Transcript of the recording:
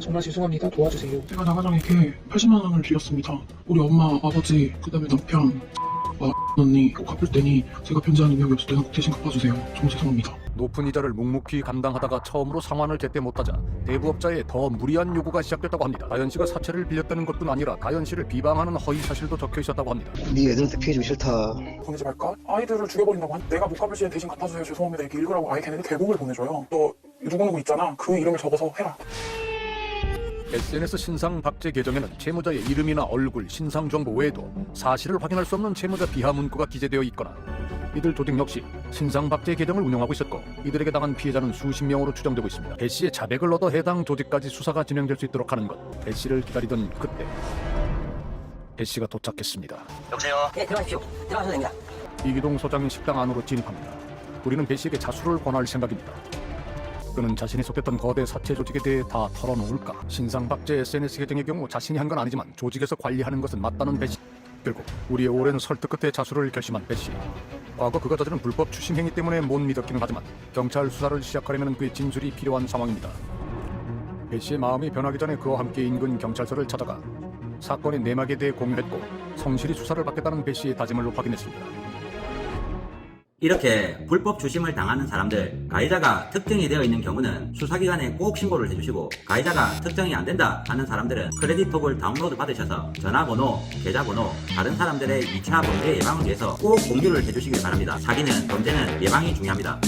정말 죄송합니다. 도와주세요. 제가 나가장에게 80만 원을 빌렸습니다. 우리 엄마, 아버지, 그 다음에 남편, 아, 언니 꼭 갚을 테니 제가 편지한 의욕이 없을 때는 꼭 대신 갚아주세요. 정말 죄송합니다. 높은 이자를 묵묵히 감당하다가 처음으로 상환을 제때 못하자 대부업자의 더 무리한 요구가 시작됐다고 합니다. 다현 씨가 사채를 빌렸다는 것뿐 아니라 다현 씨를 비방하는 허위 사실도 적혀 있었다고 합니다. 네 애들한테 피해주기 싫다. 보내지 말까? 아이들을 죽여버린다고 한 내가 못 갚을 시에 대신 갚아주세요. 죄송합니다. 이렇게 읽으라고 아예 걔네들 계곡을 보내줘요. 너 누구누구 있잖아. 그 이름을 적어서 해라. SNS 신상 박제 계정에는 채무자의 이름이나 얼굴, 신상 정보 외에도 사실을 확인할 수 없는 채무자 비하 문구가 기재되어 있거나 이들 조직 역시 신상 박제 계정을 운영하고 있었고 이들에게 당한 피해자는 수십 명으로 추정되고 있습니다. 배 씨의 자백을 얻어 해당 조직까지 수사가 진행될 수 있도록 하는 것. 배 씨를 기다리던 그때 배 씨가 도착했습니다. 여보세요? 네, 들어가십시오. 들어가셔도 됩니다. 이기동 소장이 식당 안으로 진입합니다. 우리는 배 씨에게 자수를 권할 생각입니다. 그는 자신이 속했던 거대 사채 조직에 대해 다 털어놓을까? 신상 박제 SNS 계정의 경우 자신이 한 건 아니지만 조직에서 관리하는 것은 맞다는 배 씨. 결국 우리의 오랜 설득 끝에 자수를 결심한 배 씨. 과거 그가 저지른 불법 추심 행위 때문에 못 믿었기는 하지만 경찰 수사를 시작하려면 그의 진술이 필요한 상황입니다. 배 씨의 마음이 변하기 전에 그와 함께 인근 경찰서를 찾아가 사건의 내막에 대해 공유했고 성실히 수사를 받겠다는 배 씨의 다짐을 확인했습니다. 이렇게 불법 주심을 당하는 사람들, 가해자가 특정이 되어 있는 경우는 수사기관에 꼭 신고를 해주시고 가해자가 특정이 안 된다 하는 사람들은 크레딧톡을 다운로드 받으셔서 전화번호, 계좌번호, 다른 사람들의 2차 범죄 예방을 위해서 꼭 공유를 해주시길 바랍니다. 사기는 범죄는 예방이 중요합니다.